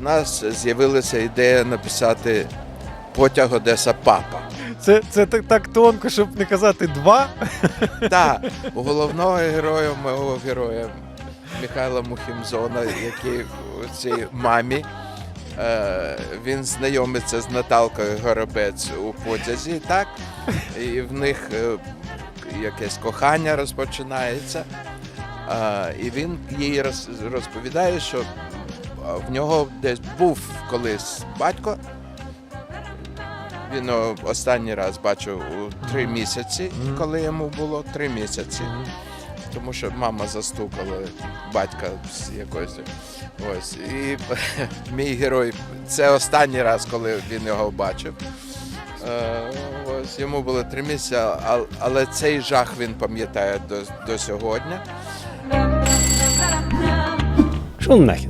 У нас з'явилася ідея написати потяг Одеса Папа. Це, це так, так тонко, щоб не казати два. Так, у головного героя, мого героя Михайла Мухімзона, який у цій мамі. е, Він знайомиться з Наталкою Горобець у потязі, так? І в них е, якесь кохання розпочинається. Е, І він їй роз- розповідає, що в нього десь був колись батько. Він останній раз бачив у три місяці, коли йому було три місяці. Тому що мама застукала батька з якоюсь. Ось. І мій герой це останній раз, коли він його бачив. Е, ось йому було три місяці, але цей жах він пам'ятає до, до сьогодні. Шон нахід.